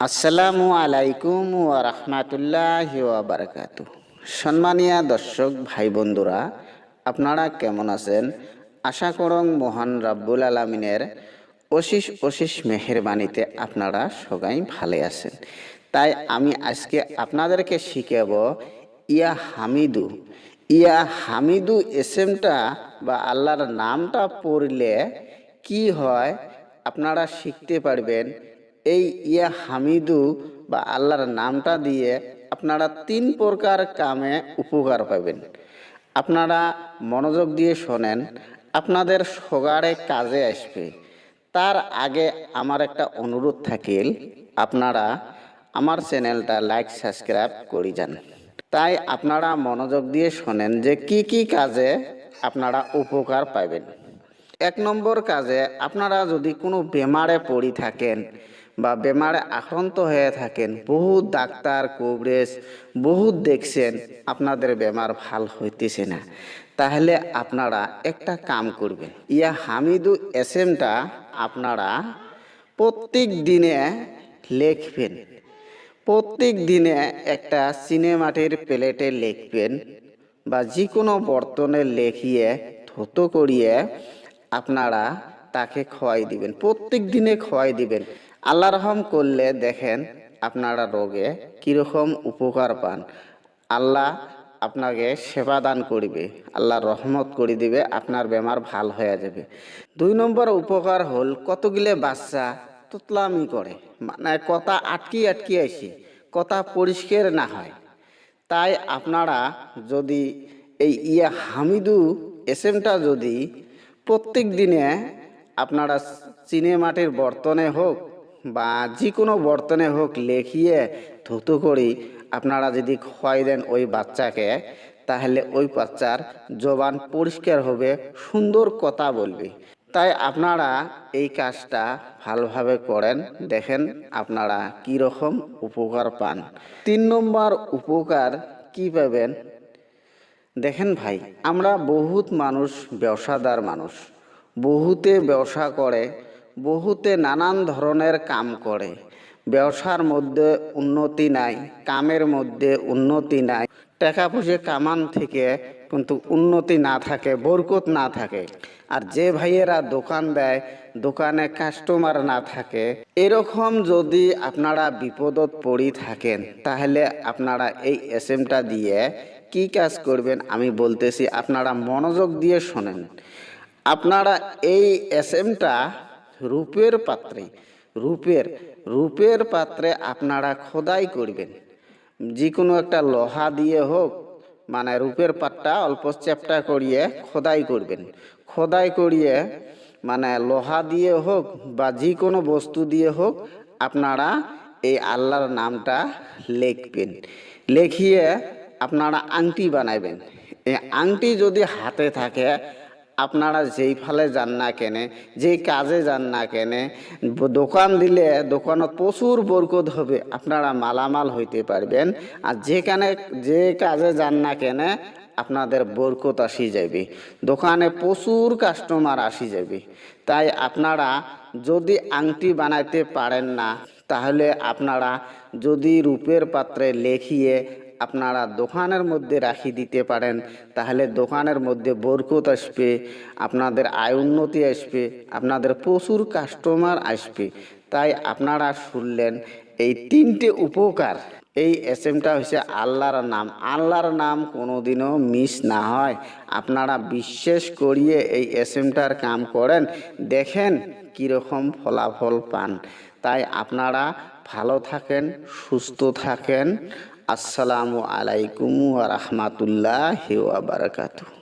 আসসালামু আলাইকুম ওয়া রাহমাতুল্লাহি ওয়া বারাকাতু সম্মানীয় দর্শক ভাই বন্ধুরা, আপনারা কেমন আছেন? আশা করং মহান রাব্বুল আলামিনের অশিস অশিস মেহেরবানিতে আপনারা সবাই ভালো আছেন। তাই আমি আজকে আপনাদেরকে শিখাব, ইয়া হামিদু। ইয়া হামিদু এসএমটা বা আল্লাহর নামটা পড়লে কি হয়, আপনারা শিখতে পারবেন। এই ইয়া হামিদু বা আল্লাহর নামটা দিয়ে আপনারা তিন প্রকার কামে উপকার পাবেন। আপনারা মনোযোগ দিয়ে শোনেন, আপনাদের সগারে কাজে আসবে। তার আগে আমার একটা অনুরোধ থাকিল আপনারা আমার চ্যানেলটা লাইক, সাবস্ক্রাইব করে যান। তাই আপনারা মনোযোগ দিয়ে শোনেন যে কি কি কাজে আপনারা উপকার পাবেন। এক নম্বর কাজে আপনারা যদি কোনো বেমারে পড়ি থাকেন বা বেমারে আক্রান্ত হয়ে থাকেন, বহুত ডাক্তার কবরেজ বহুত দেখছেন, আপনাদের বেমার ভালো হইতেছে না। তাহলে আপনারা একটা কাম করবেন। ইয়া হামিদু এসএমটা আপনারা প্রত্যেক দিনে লিখবেন। প্রত্যেক দিনে একটা সিনেমাটির প্লেটে লিখবেন বা যে কোনো বর্তনে লেখিয়ে ধুতো করিয়ে আপনারা তাকে খোয়াই দিবেন। প্রত্যেক দিনে খোয়াই দিবেন। আল্লাহ রহম করলে দেখেন আপনারা রোগে কীরকম উপকার পান। আল্লাহ আপনাকে সেবা দান করিবে, আল্লাহ রহমত করে দিবে, আপনার বেমার ভালো হয়ে যাবে। দুই নম্বর উপকার হল কতগুলো বাচ্চা তুতলামি করে মানে কথা আটকি আটকি আসে, কথা পরিষ্কার না হয়। তাই আপনারা যদি এই ইয়া হামিদু এসএমটা যদি প্রত্যেক দিনে আপনারা চিনে মাটির বর্তনে হোক বা যে কোনো বর্তনে হোক লেখিয়ে ধুতো করি আপনারা যদি খোয়াই দেন ওই বাচ্চাকে, তাহলে ওই বাচ্চার জবান পরিষ্কার হবে, সুন্দর কথা বলবে। তাই আপনারা এই কাজটা ভালোভাবে করেন, দেখেন আপনারা কি রকম উপকার পান। তিন নম্বর উপকার কি পাবেন? দেখেন ভাই, আমরা বহুত মানুষ, ব্যবসাদার মানুষ। বহুতে ব্যবসা করে বহুতে নানান ধরনের কাম করে। ব্যবসার মধ্যে উন্নতি নাই, কামের মধ্যে উন্নতি নাই। টাকা পয়সা কামান থেকে কিন্তু উন্নতি না থাকে, বরকত না থাকে। আর যে ভাইয়েরা দোকান দেয়, দোকানে কাস্টমার না থাকে, এরকম যদি আপনারা বিপদত পড়ি থাকেন, তাহলে আপনারা এই এস এমটা দিয়ে কি কাজ করবেন আমি বলতেছি, আপনারা মনোযোগ দিয়ে শোনেন। আপনারা এই এসএমটা রূপের পাত্রে, রূপের রূপের পাত্রে আপনারা খোদাই করবেন। যে কোনো একটা লোহা দিয়ে হোক মানে রূপের পাটটা অল্প চ্যাপটা করিয়ে খোদাই করবেন। খোদাই করিয়ে মানে লোহা দিয়ে হোক বা যে কোনো বস্তু দিয়ে হোক, আপনারা এই আল্লাহর নামটা লিখবেন। লিখিয়ে আপনারা আংটি বানাবেন এই আংটি যদি হাতে থাকে আপনারা যেই ফালে যান না কেনে, যেই কাজে যান না কেনে, দোকান দিলে দোকানত প্রচুর বরকত হবে, আপনারা মালামাল হইতে পারবেন। আর যেখানে, যে কাজে যান না কেনে, আপনাদের বরকত আসি যাবে দোকানে প্রচুর কাস্টমার আসি যাবে তাই আপনারা যদি আংটি বানাইতে পারেন না, তাহলে আপনারা যদি রূপের পাত্রে লেখিয়ে আপনারা দোকানের মধ্যে রাখি দিতে পারেন। তাহলে দোকানের মধ্যে বরকত আসবে, আপনাদের আয় উন্নতি আসবে, আপনাদের প্রচুর কাস্টমার আসবে। তাই আপনারা শুনলেন, এই তিনটে উপকার। এই এসএমটা হচ্ছে আল্লাহর নাম। আল্লাহর নাম কোনোদিনও মিস না হয়। আপনারা বিশ্বাস করিয়ে এই এসএমটার কাম করেন। দেখেন কীরকম ফলাফল পান। তাই আপনারা ভালো থাকেন, সুস্থ থাকেন। আসসালামু আলাইকুম রাহমাতুল্লাহি ওয়া বারাকাতুহু।